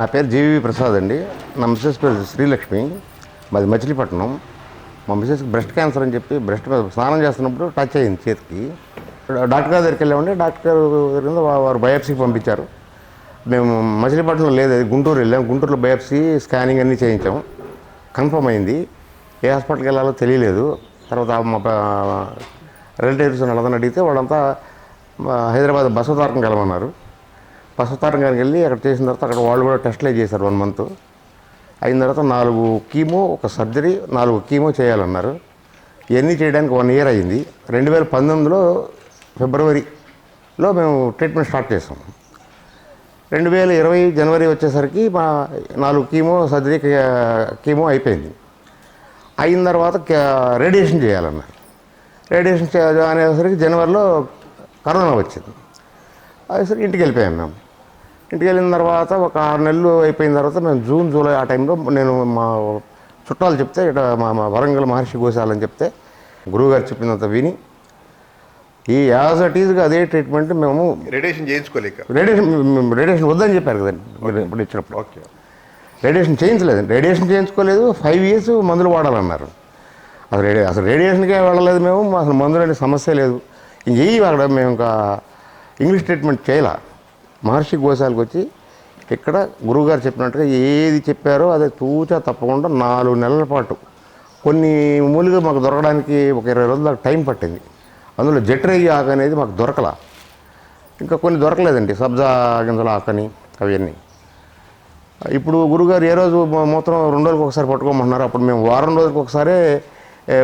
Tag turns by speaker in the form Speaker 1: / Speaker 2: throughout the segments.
Speaker 1: నా పేరు జీవి ప్రసాద్ అండి. నా మిస్సెస్ పేరు శ్రీలక్ష్మి. మాది మచిలీపట్నం. మా మిస్సెస్కి బ్రెస్ట్ క్యాన్సర్ అని చెప్పి బ్రెస్ట్ మీద స్నానం చేస్తున్నప్పుడు టచ్ అయింది చేతికి. డాక్టర్ గారి దగ్గరికి వెళ్ళామండి. డాక్టర్ గారు దగ్గర వారు బయాప్సీకి పంపించారు. మేము మచిలీపట్నంలో లేదు అది గుంటూరు వెళ్ళాం. గుంటూరులో బయాప్సీ స్కానింగ్ అన్నీ చేయించాం. కన్ఫర్మ్ అయింది. ఏ హాస్పిటల్కి వెళ్ళాలో తెలియలేదు. తర్వాత మా రిలేటివ్స్ వాళ్ళందరిని అడిగితే వాళ్ళంతా హైదరాబాద్ బసవతారకం కలవన్నారు బసవతారం గారికి వెళ్ళి అక్కడ చేసిన తర్వాత అక్కడ వాళ్ళు కూడా టెస్ట్లే చేశారు వన్ మంత్. అయిన తర్వాత నాలుగు కీమో ఒక సర్జరీ నాలుగు కీమో చేయాలన్నారు. ఇవన్నీ చేయడానికి వన్ ఇయర్ అయింది. రెండు వేల పంతొమ్మిదిలో ఫిబ్రవరిలో మేము ట్రీట్మెంట్ స్టార్ట్ చేసాం. రెండు వేల ఇరవై జనవరి వచ్చేసరికి మా నాలుగు కీమో సర్జరీ కీమో అయిపోయింది. అయిన తర్వాత రేడియేషన్ చేయాలన్నారు. రేడియేషన్ అనేసరికి జనవరిలో కరోనా వచ్చింది. అదేసరికి ఇంటికి వెళ్ళిపోయాం మేము. ఇంటికి వెళ్ళిన తర్వాత ఒక ఆరు నెలలు అయిపోయిన తర్వాత మేము జూన్ జూలై ఆ టైంలో నేను మా చుట్టాలు చెప్తే ఇట మా వరంగల్ మహర్షి గోశాలని చెప్తే గురువుగారు చెప్పినంత విని ఈ యాజ్ అట్ ఈజ్గా అదే ట్రీట్మెంట్ మేము
Speaker 2: రేడియేషన్ చేయించుకోలేక.
Speaker 1: రేడియేషన్ రేడియేషన్ వద్దని చెప్పారు కదండి మీరు ఇప్పుడు ఇచ్చినప్పుడు.
Speaker 2: ఓకే
Speaker 1: రేడియేషన్ చేయించలేదు. రేడియేషన్ చేయించుకోలేదు ఫైవ్ ఇయర్స్ మందులు వాడాలన్నారు. అసలు రేడియో అసలు రేడియేషన్కే వెళ్ళలేదు మేము అసలు మందులు అనే సమస్య లేదు. ఇంకేయి అక్కడ మేము ఇంకా ఇంగ్లీష్ ట్రీట్మెంట్ చేయాల. మహర్షి గోశాలకు వచ్చి ఇక్కడ గురువుగారు చెప్పినట్టుగా ఏది చెప్పారో అదే తూచా తప్పకుండా నాలుగు నెలల పాటు. కొన్ని మూలిగా మాకు దొరకడానికి ఒక ఇరవై రోజుల దాకా టైం పట్టింది. అందులో జట్రయ్యి ఆకు అనేది మాకు దొరకలా. ఇంకా కొన్ని దొరకలేదండి. సబ్జా గింజల ఆకని అవన్నీ. ఇప్పుడు గురుగారు ఏ రోజు మూత్రం రెండు రోజులకు ఒకసారి పట్టుకోమంటున్నారు. అప్పుడు మేము వారం రోజులకు ఒకసారి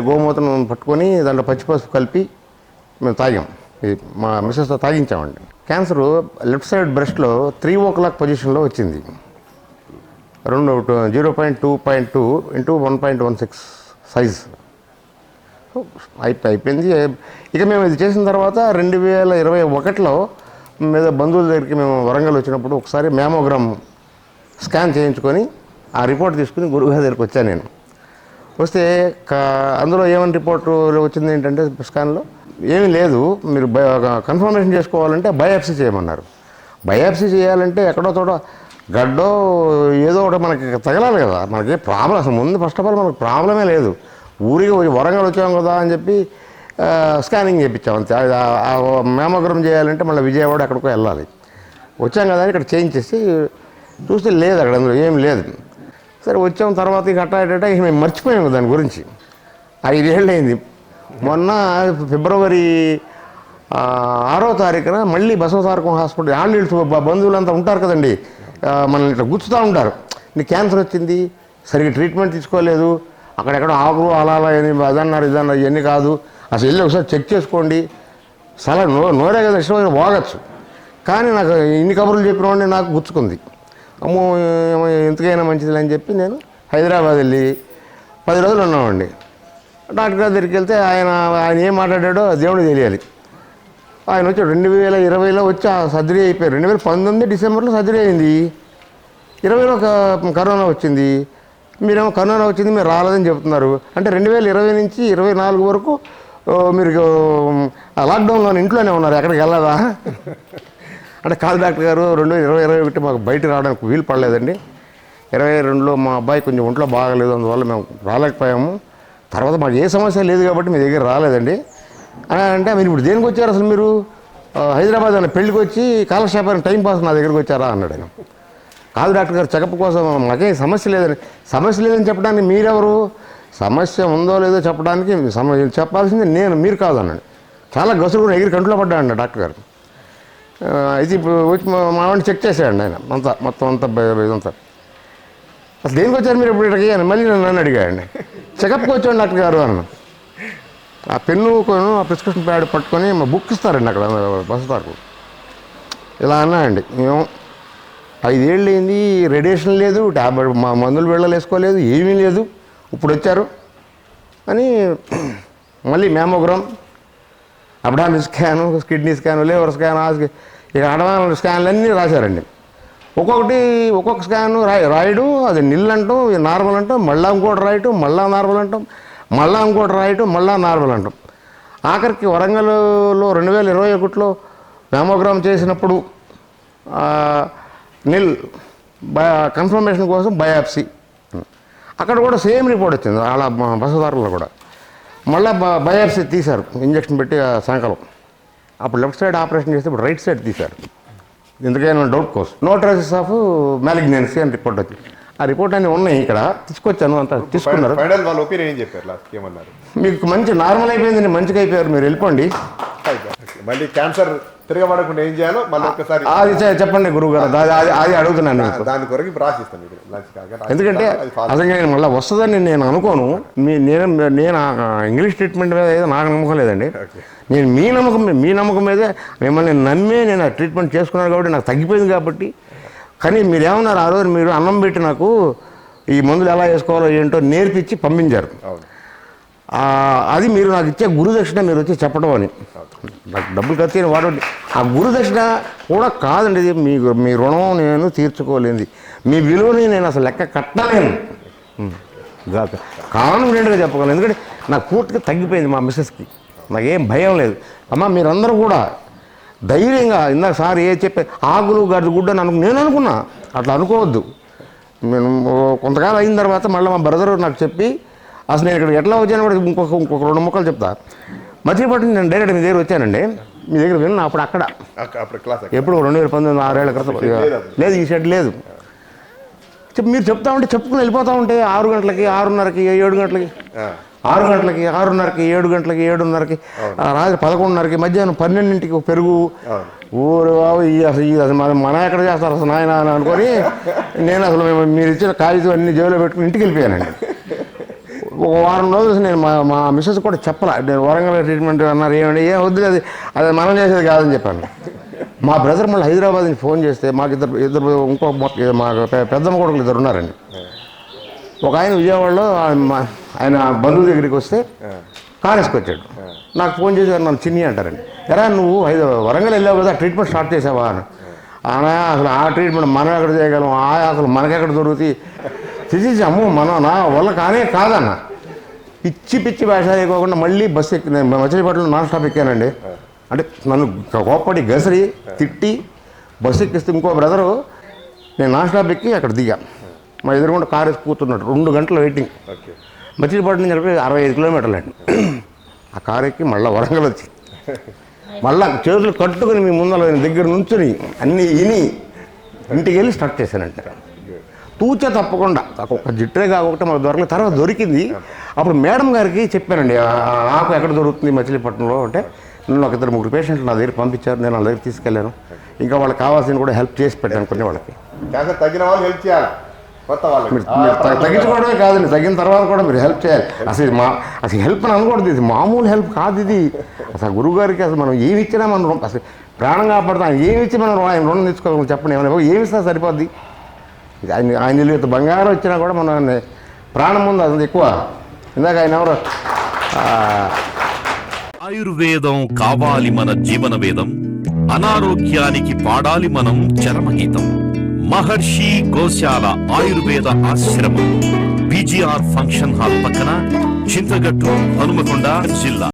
Speaker 1: గోమూత్రం పట్టుకొని దాంట్లో పచ్చిపసుపు కలిపి మేము తాగాం. మా మిస్సెస్తో తాగించామండి. క్యాన్సర్ లెఫ్ట్ సైడ్ బ్రెస్ట్లో త్రీ ఓ క్లాక్ పొజిషన్లో వచ్చింది. రెండు zero point two point two into one point one six size. అయిపోయింది. ఇక మేము ఇది చేసిన తర్వాత రెండు వేల ఇరవై ఒకటిలో మీద బంధువుల దగ్గరికి మేము వరంగల్ వచ్చినప్పుడు ఒకసారి మ్యామోగ్రామ్ స్కాన్ చేయించుకొని ఆ రిపోర్ట్ తీసుకుని గురుగారి దగ్గరికి వచ్చాను నేను. వస్తే అందులో ఏమని రిపోర్ట్ వచ్చింది ఏంటంటే స్కాన్లో ఏమీ లేదు. మీరు కన్ఫర్మేషన్ చేసుకోవాలంటే బయాప్సీ చేయమన్నారు. బయాప్సీ చేయాలంటే ఎక్కడో చోట గడ్డో ఏదో ఒకటి మనకి తగలాలి కదా. మనకి ప్రాబ్లం అసలు ముందు ఫస్ట్ ఆఫ్ ఆల్ మనకు ప్రాబ్లమే లేదు. ఊరికి వరంగల్ వచ్చాం కదా అని చెప్పి స్కానింగ్ చేయించాం అంతే. అది చేయాలంటే మళ్ళీ విజయవాడ ఎక్కడికో వెళ్ళాలి. వచ్చాం కదా అని ఇక్కడ చేయించేసి చూస్తే లేదు అక్కడ అందులో ఏం లేదు. సరే వచ్చాం తర్వాత ఇక అట్టా ఇక మేము మర్చిపోయాము దాని గురించి. ఐదేళ్ళు అయింది మొన్న ఫిబ్రవరి ఆరో తారీఖున మళ్ళీ బసవతారకం హాస్పిటల్ వాళ్ళు బంధువులంతా ఉంటారు కదండి. మనల్ని ఇట్లా గుచ్చుతూ ఉంటారు. నీకు క్యాన్సర్ వచ్చింది సరిగ్గా ట్రీట్మెంట్ తీసుకోలేదు అక్కడెక్కడ ఆకు అలా అలా అదన్నారు ఇదన్నారు ఇవన్నీ కాదు. అసలు వెళ్ళి ఒకసారి చెక్ చేసుకోండి. సలా నో నోరే కదా ఇష్టమైన వాగచ్చు కానీ నాకు ఇన్ని కబుర్లు చెప్పిన వాడిని నాకు గుచ్చుకుంది. అమ్మో ఎంతకైనా మంచిది అని చెప్పి నేను హైదరాబాద్ వెళ్ళి పది రోజులు ఉన్నామండి. డాక్టర్ గారి దగ్గరికి వెళ్తే ఆయన ఆయన ఏం మాట్లాడాడో దేవుడికి తెలియాలి. ఆయన వచ్చి రెండు వేల ఇరవైలో వచ్చి ఆ సర్జరీ అయిపోయారు. రెండు వేల పంతొమ్మిది డిసెంబర్లో సర్జరీ అయింది. ఇరవైలో కరోనా వచ్చింది. మీరేమో కరోనా వచ్చింది మీరు రాలేదని చెప్తున్నారు. అంటే రెండు వేల ఇరవై నుంచి ఇరవై నాలుగు వరకు మీరు ఆ, లాక్డౌన్లో ఇంట్లోనే ఉన్నారు. ఎక్కడికి వెళ్ళదా అంటే కాదు డాక్టర్ గారు రెండు వేల ఇరవై ఇరవై ఒకటి మాకు బయట రావడానికి వీలు పడలేదండి. ఇరవై రెండులో మా అబ్బాయి కొంచెం ఒంట్లో బాగలేదు. అందువల్ల మేము రాలేకపోయాము. తర్వాత మాకు ఏ సమస్య లేదు కాబట్టి మీ దగ్గర రాలేదండి. అని అంటే మీరు ఇప్పుడు దేనికి వచ్చారు అసలు మీరు? హైదరాబాద్ అన్న పెళ్ళికి వచ్చి కాలక్షేపానికి టైం పాస్ నా దగ్గరికి వచ్చారా అన్నాడు ఆయన. కాదు డాక్టర్ గారు చెకప్ కోసం మాకేం సమస్య లేదని సమస్య లేదని చెప్పడానికి మీరెవరు? సమస్య ఉందో లేదో చెప్పడానికి సమ చెప్పాల్సింది నేను మీరు కాదు అన్నాడు. చాలా గసులు ఎగిరి కంట్లో పడ్డా డాక్టర్ గారు. అయితే ఇప్పుడు వచ్చి మా వాడిని చెక్ చేశాడు ఆయన. అంతా మొత్తం అంతా ఇదంతా. అసలు దేనికి వచ్చారు మీరు ఇప్పుడు ఇక్కడికి? మళ్ళీ నన్ను నన్ను చెకప్కి వచ్చాడు డాక్టర్ గారు అన్న ఆ పెన్ను కొను ఆ ప్రిస్క్రిప్షన్ ప్యాడ్ పట్టుకొని మా బుక్ ఇస్తారండి అక్కడ బస్సు ఇలా అన్నాయండి మేము ఐదేళ్ళు అయింది రేడియేషన్ లేదు ట్యాబ్లెట్ మా మందులు వెళ్ళలు వేసుకోలేదు ఏమీ లేదు ఇప్పుడు వచ్చారు. అని మళ్ళీ mammogram abdomen scan kidney scan liver scan ఆ స్కా- ఇక అడవాన్ స్కాన్లు అన్నీ రాశారండి. ఒక్కొక్కటి ఒక్కొక్క స్కాన్ రాయి రాయడు అది నిల్ అంటాం నార్మల్ అంటాం మళ్ళా ఇంకోటి రాయటం మళ్ళా నార్మల్ అంటాం మళ్ళా ఇంకోటి రాయటం మళ్ళా నార్మల్ అంటాం. ఆఖరికి వరంగల్లో రెండు వేల ఇరవై ఒకటిలో మ్యామోగ్రామ్ చేసినప్పుడు నిల్ బయా కన్ఫర్మేషన్ కోసం బయాప్సీ. అక్కడ కూడా సేమ్ రిపోర్ట్ వచ్చింది అలా మా బసదారులో కూడా. మళ్ళీ బయాప్సీ తీశారు ఇంజక్షన్ పెట్టి ఆ సాయంకాలం. అప్పుడు లెఫ్ట్ సైడ్ ఆపరేషన్ చేస్తే ఇప్పుడు రైట్ సైడ్ తీశారు. ఎందుకైనా డౌట్ కోసం. నో ట్రేసెస్ ఆఫ్ మ్యాలిగ్నెన్సీ అని రిపోర్ట్ వచ్చింది. ఆ రిపోర్ట్ అన్నీ ఉన్నాయి ఇక్కడ. తీసుకొచ్చాను అంత. తీసుకున్నారు.
Speaker 2: ఫైనల్ వాళ్ళ ఒపీనియన్ ఏం చెప్పారు లాస్ట్ ఏమన్నారు?
Speaker 1: మీకు మంచి నార్మల్ అయిపోయింది మంచిగా అయిపోయారు. మీరు వెళ్ళిపోండి.
Speaker 2: మళ్ళీ క్యాన్సర్ తిరగబడకుండా ఏం చేయాలో మళ్ళీ ఒక్కసారి
Speaker 1: అది చెప్పండి. గురువు గారు అది అది- అడుగుతున్నాను
Speaker 2: దాని కొరకు రాసిస్తాను మీకు లంచ్ కాక
Speaker 1: ఎందుకంటే అసలు నేను మళ్ళీ వస్తుందని నేను అనుకోను. మీ నేను నేను ఇంగ్లీష్ ట్రీట్మెంట్ మీద ఏదో నాకు నమ్మకం లేదండి. నేను మీ నమ్మకం మీ నమ్మకం మీదే మిమ్మల్ని నమ్మే నేను ఆ ట్రీట్మెంట్ చేసుకున్నాను కాబట్టి నాకు తగ్గిపోయింది కాబట్టి. కానీ మీరు ఏమన్నారు ఆ రోజు మీరు అన్నం పెట్టి నాకు ఈ మందులు ఎలా వేసుకోవాలో ఏంటో నేర్పించి పంపించారు. అది మీరు నాకు ఇచ్చే గురుదక్షిణ మీరు వచ్చి చెప్పడం అని. నాకు డబ్బులు ఖర్చు అయిన వాడు ఆ గురుదక్షిణ కూడా కాదండి ఇది మీ మీ రుణం నేను తీర్చుకోలేంది మీ విలువని నేను అసలు లెక్క కట్టలేను. కాన్ఫిడెంట్గా చెప్పగలను. ఎందుకంటే నాకు పూర్తిగా తగ్గిపోయింది మా మిస్సెస్కి. నాకేం భయం లేదు. అమ్మ మీరందరూ కూడా ధైర్యంగా ఇందాక సార్ ఏ చెప్పే ఆకులు గడ్డి గుడ్డ అని అనుకు నేను అనుకున్నా. అట్లా అనుకోవద్దు. నేను కొంతకాలం అయిన తర్వాత మళ్ళీ మా బ్రదర్ నాకు చెప్పి అసలు నేను ఇక్కడ ఎట్లా వచ్చాను కూడా ఇంకొక ఇంకొక రెండు ముక్కలు చెప్తా. మర్చిపోయి నేను డైరెక్ట్ మీ దగ్గర వచ్చానండి. మీ దగ్గర విన్నా అప్పుడు అక్కడ. ఎప్పుడు రెండు వేల పంతొమ్మిది ఆరేళ్ళ క్రితం.
Speaker 2: లేదు.
Speaker 1: ఈ షెడ్ లేదు. చెప్పు మీరు చెప్తా ఉంటే చెప్పుకుని వెళ్ళిపోతా ఉంటే ఆరు గంటలకి ఆరున్నరకి ఏడు గంటలకి. ఆరు గంటలకి ఆరున్నరకి ఏడు గంటలకి ఏడున్నరకి ఆ, రాత్రి పదకొండున్నరకి మధ్యాహ్నం పన్నెండింటికి ఒక పెరుగు. ఊరు బాబు ఈ అసలు ఈ అసలు మన మన ఎక్కడ చేస్తారు అసలు నాయన అని అనుకొని నేను అసలు మీరు ఇచ్చిన కాగితం అన్ని జేబులో పెట్టుకుని ఇంటికి వెళ్ళిపోయానండి. ఒక వారం రోజులు నేను మా మా మిస్సెస్ కూడా చెప్పలే. నేను వరంగల్ ట్రీట్మెంట్ అన్నారు ఏమండి? ఏం వద్దు అది అది మనం చేసేది కాదని చెప్పాను. మా బ్రదర్ మళ్ళీ హైదరాబాద్ నుంచి ఫోన్ చేస్తే మాకు ఇద్దరు ఇద్దరు ఇంకో మా పెద్దమ్మ కొడుకులు ఇద్దరు ఉన్నారండి. ఒక ఆయన విజయవాడలో ఆయన ఆయన బంధువు దగ్గరికి వస్తే కాంగ్రెస్కి వచ్చాడు. నాకు ఫోన్ చేసి నన్ను చిన్ని అంటారండి. ఎరా నువ్వు ఐదు వరంగల్ వెళ్ళావు కదా ట్రీట్మెంట్ స్టార్ట్ చేసావా అని. అనా అసలు ఆ ట్రీట్మెంట్ మనం ఎక్కడ చేయగలం? ఆ అసలు మనకెక్కడ దొరుకుతాయి? తీసేసి అమ్మో మనం నా వల్ల కానే కాదన్న. పిచ్చి పిచ్చి వేషాలు వేయకోకుండా మళ్ళీ బస్సు ఎక్కి నేను మచిలీపట్నంలో నాన్ స్టాప్ ఎక్కానండి. అంటే నన్ను కోప్పటి గసరి తిట్టి బస్సు ఎక్కిస్తే ఇంకో బ్రదరు నేను నాన్ స్టాప్ ఎక్కి అక్కడ దిగా. మా ఎదురుగుండా కారు వేసి కూర్చున్నాడు రెండు గంటలు వెయిటింగ్. మచిలీపట్నం నుంచి అరవై ఐదు కిలోమీటర్లు అండి. ఆ కారు ఎక్కి మళ్ళీ వరంగల్ వచ్చి. మళ్ళా చేతులు కట్టుకుని మీ ముందర దగ్గర నుంచుని అన్నీ ఇని ఇంటికి వెళ్ళి స్టార్ట్ చేశానంట. తూచ తప్పకుండా. ఒక జిట్టే కాకుండా మాకు దొరకలేదు. తర్వాత దొరికింది. అప్పుడు మేడం గారికి చెప్పానండి "ఆ, నాకు ఎక్కడ దొరుకుతుంది మచిలీపట్నంలో? అంటే నన్ను ఒక ఇద్దరు ముగ్గురు పేషెంట్లు నా దగ్గర పంపించారు. నేను వాళ్ళ దగ్గర తీసుకెళ్ళాను. ఇంకా వాళ్ళకి కావాల్సిన కూడా హెల్ప్ చేసి పెట్టాను కొన్ని వాళ్ళకి.
Speaker 2: తగ్గిన వాళ్ళు హెల్ప్ చేయాలి.
Speaker 1: తగ్గించుకోవడమే కాదండి. తగ్గిన తర్వాత కూడా మీరు హెల్ప్ చేయాలి. అసలు మా అసలు హెల్ప్ అని అనకూడదు ఇది. మామూలు హెల్ప్ కాదు ఇది. అసలు గురువు గారికి అసలు మనం ఏమి ఇచ్చినా మనం అసలు ప్రాణం కాపాడుతాం. ఏమి ఇచ్చి మనం ఆయన రుణం తెచ్చుకోవాలి చెప్పండి. ఏమైనా ఏమి ఇస్తా సరిపోద్ది. ఇది ఆయన ఆయన నిలువెత్తు బంగారం వచ్చినా కూడా మనం ప్రాణం ఉంది అది ఎక్కువ. ఇందాక ఆయన ఎవరు? ఆ,
Speaker 3: ఆయుర్వేదం కావాలి మన జీవన వేదం అనారోగ్యానికి పాడాలి మనం చరమగీతం. మహర్షి గోశాల ఆయుర్వేద ఆశ్రమం బీజీఆర్ ఫంక్షన్ హాల్ పక్కన చింతగట్టు హనుమకొండ జిల్లా.